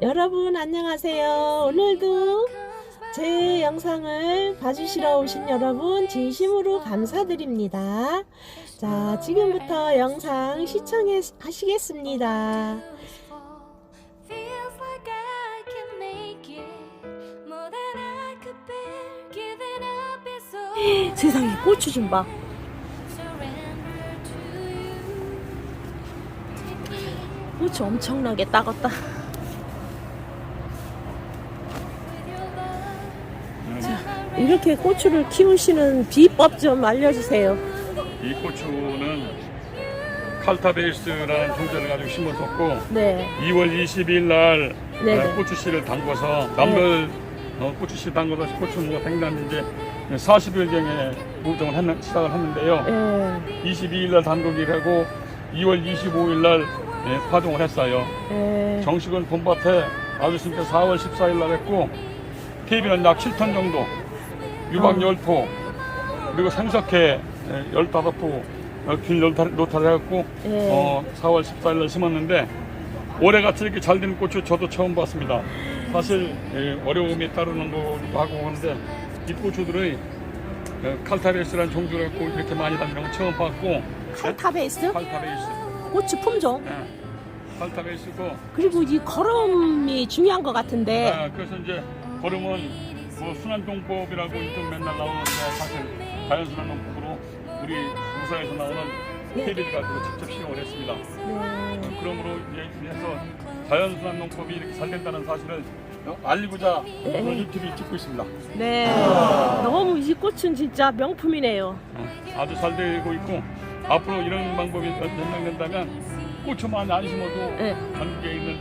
여러분 안녕하세요. 오늘도 제 영상을 봐주시러 오신 여러분 진심으로 감사드립니다. 자, 지금부터 영상 시청하시겠습니다. Is so 세상에 고추 좀 봐. 고추 엄청나게 따갔다. your love. 이렇게 고추를 키우시는 비법 좀 알려주세요. 이 고추는 칼타베이스라는 종자를 가지고 심어뒀고 네, 2월 22일 날 네, 어, 네. 고추 씨를 담궈서 남들 어, 고추 씨 담궈서 고추 무가 생겼는데 이제 40일 경에 무정을 했는, 시작을 했는데요. 예, 22일 날 담그기를 하고 2월 25일 날 예, 파종을 했어요. 예, 정식은 봄밭에 아저씨께 4월 14일 날 했고 KB는 약 7톤 정도. 유박 어. 10포. 그리고 생석회 15포. 어, 길 노타를 해갖고 예. 어, 4월 14일 날 심었는데 올해같이 이렇게 잘된 고추 저도 처음 봤습니다. 사실 예, 어려움이 따르는 거기도 하고 하는데 이 고추들의 어, 칼타레스라는 종류를 갖고 이렇게 많이 다니는 건 처음 봤고 칼타베이스? 칼타레스 고추 품종 예, 칼타레스고 그리고 이 걸음이 중요한 것 같은데 아, 그래서 이제 걸음은 뭐 순환농법이라고 요즘 맨날 나오는데 사실 자연순환 농법으로 우리 우사에서 나오는 테이블 가지고 직접 시험을 했습니다. 네. 그러므로 이제 해서 자연순환 농법이 이렇게 잘 된다는 사실을 알리고자 오늘 유튜브 찍고 있습니다. 네. 너무 이 꽃은 진짜 명품이네요. 어, 아주 잘 되고 있고 앞으로 이런 방법이 연장된다면 고추만 안 심어도 네. 전국에 있는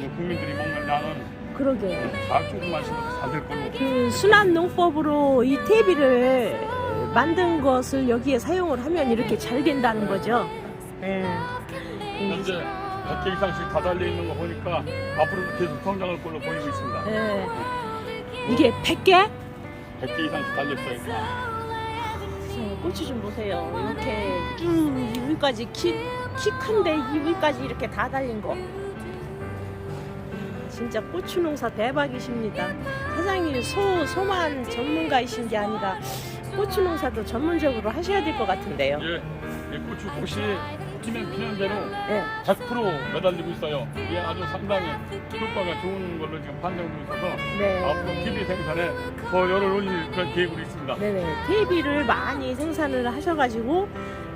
이 국민들이 먹는 양은 그러게. 작조금만 심어도 잘될 걸로 그 순환 농법으로 이 퇴비를 만든 것을 여기에 사용을 하면 이렇게 잘 된다는 거죠. 네. 현재 100개 이상씩 다 달려 있는 거 보니까 앞으로도 계속 성장할 걸로 보이고 있습니다. 네. 이게 100개? 100개 이상씩 달려 있어요. 자, 고추 좀 보세요. 이렇게 쭉이 위까지 키, 키 큰데 이 위까지 이렇게 다 달린 거. 진짜 고추 농사 대박이십니다. 사장님 소, 소만 전문가이신 게 아니라 고추 농사도 전문적으로 하셔야 될 것 같은데요. 이제 이 고추 밭이 피면 피는 대로 네. 100% 매달리고 있어요. 이게 아주 상당히 효과가 좋은 걸로 지금 판정되고 있어서 네. 앞으로 TV 생산에 더 열을 올릴 그런 계획으로 있습니다. 네네. 퇴비를 많이 생산을 하셔가지고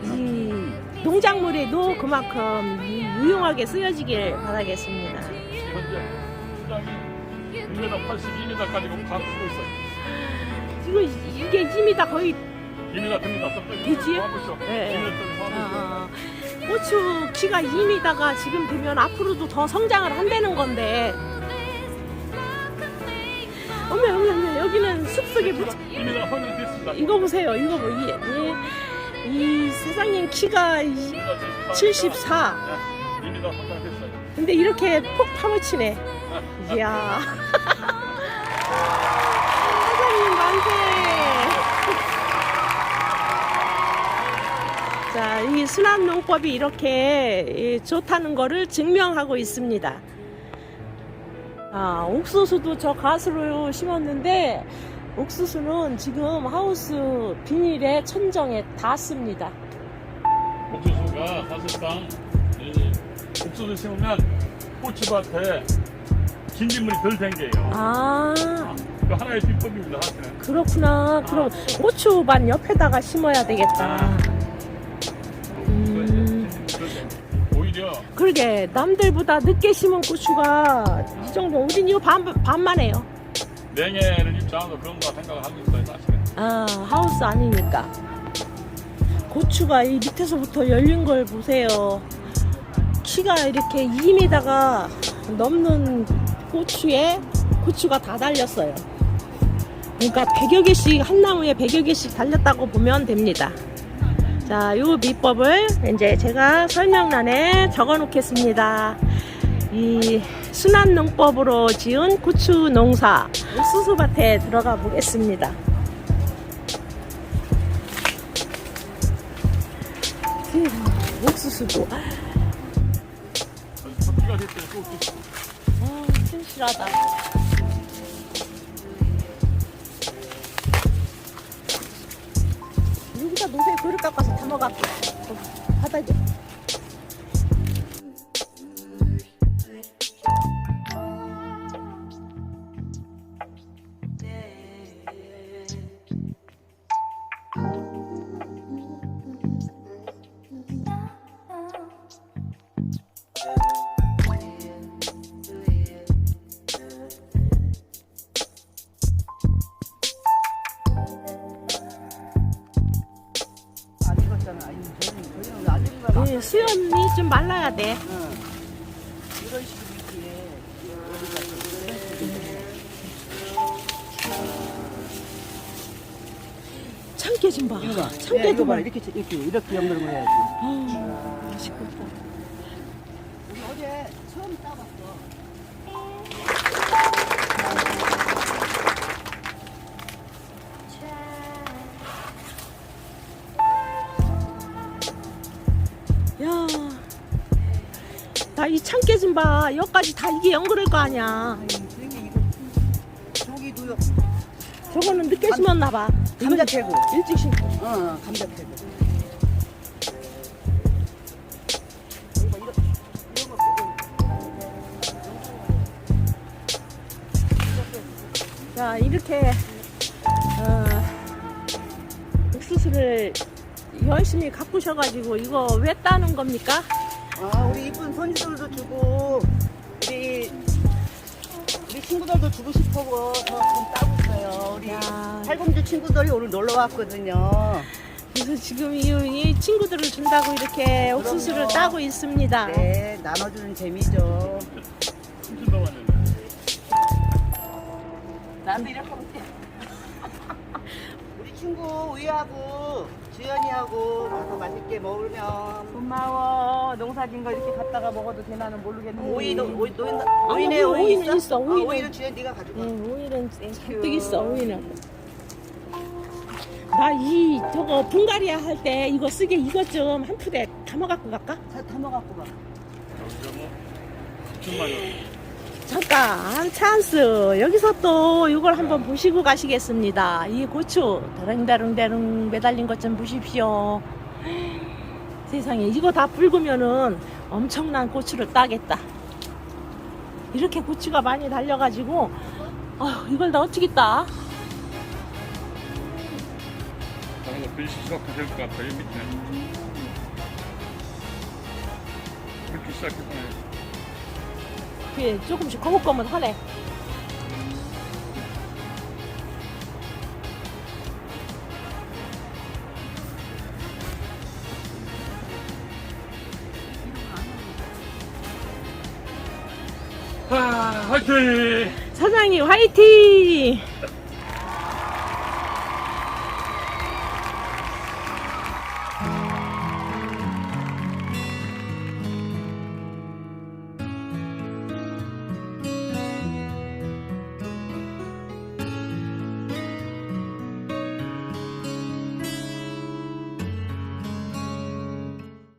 이 농작물에도 그만큼 이 유용하게 쓰여지길 바라겠습니다. 현재 시장이 1m 82m까지 가 쓰고 있어요. 이거 이게 힘이 다 거의 2m 됩니다. 되지요? 네. 2m 하고 있어. 아, 고추 키가 2미다가 지금 되면 앞으로도 더 성장을 한다는 건데. 어머 어머 어머 여기는 숲속에 묻... 2m 허는 됐습니다. 이거 보세요 이거 뭐 이, 이, 이 사장님 키가 이- 74. 2m 허는 됐어요. 근데 이렇게 폭 파묻히네. 이야. 자, 이 순환 농법이 이렇게 이 좋다는 거를 증명하고 있습니다. 아, 옥수수도 저 가수로 심었는데 옥수수는 지금 하우스 비닐에 천정에 닿습니다. 옥수수가 사실상 이 옥수수 심으면 고추밭에 진딧물이 덜 생겨요. 아, 그 하나의 비법입니다, 사실은. 그렇구나. 그럼 고추밭 옆에다가 심어야 되겠다. 음. 그러게 남들보다 늦게 심은 고추가 이 정도 우린 이거 반, 반만 해요. 냉해를 않아도 그런 거 생각을 하고 있어요, 사실은. 아 하우스 아니니까 고추가 이 밑에서부터 열린 걸 보세요. 키가 이렇게 2m가 넘는 고추에 고추가 다 달렸어요. 그러니까 100여 개씩 한 나무에 100여 개씩 달렸다고 보면 됩니다. 자, 요 비법을 이제 제가 설명란에 적어 놓겠습니다. 이 순환 농법으로 지은 고추 농사 옥수수밭에 들어가 보겠습니다. 옥수수 옥수수도. 아, 튼실하다. 여기다 노새 그릇 깎아서 담아갖고 받아 줘. 나중에 가 네, 수염이 좀 말라야 돼. 응. 이런 식으로 있지. 참깨 좀 봐. 이거 봐. 야, 참깨 이거 좀 봐. 봐. 이렇게, 이렇게, 이렇게 연결을 해야지. 아, 맛있겠다. 우리 어제 처음 따봤어. 나이 참깨 좀 봐. 여기까지 다 이게 연결할 거 아니야. 저기도요. 저거는 늦게 감- 심었나 봐. 감자 이건 캐고. 일찍 심고. 어, 어, 감자 캐고. 자, 이렇게 어, 옥수수를 열심히 가꾸셔가지고 이거 왜 따는 겁니까? 아, 손주들도 주고, 우리, 우리 친구들도 주고 싶어서 좀 따고 있어요. 우리 야. 팔공주 친구들이 오늘 놀러 왔거든요. 그래서 지금 이, 이 친구들을 준다고 이렇게 옥수수를 그럼요. 따고 있습니다. 네, 나눠주는 재미죠. 나도 이렇게 하면 돼. 우리 친구 우이하고 주연이하고 가서 맛있게 먹으면 고마워. 농사진 거 이렇게 갖다가 먹어도 되나는 모르겠는데. 오이 너 오이 너 아니, 오이네 오이 오이는 있어, 오이는. 아, 오이는 주연 네가 가져가. 응, 오이는. 잔뜩 있어, 오이는. 나 이 저거 분갈이야 할 때 이거 쓰게 이것 좀 한 푸대 담아 갖고 갈까? 자, 담아 갖고 가. 여기가 뭐 9천만 원. 잠깐 찬스 여기서 또 이걸 한번 보시고 가시겠습니다 이 고추 다릉다릉다릉 매달린 것 좀 보십시오 세상에 이거 다 붉으면은 엄청난 고추를 따겠다 이렇게 고추가 많이 달려가지고 어, 이걸 다 어떻게 따? 다른 거 빌시스럽게 될것 같아요 밑에. 이렇게 시작했네. 그게 조금씩 거뭇거뭇하네 아, 화이팅! 사장님 화이팅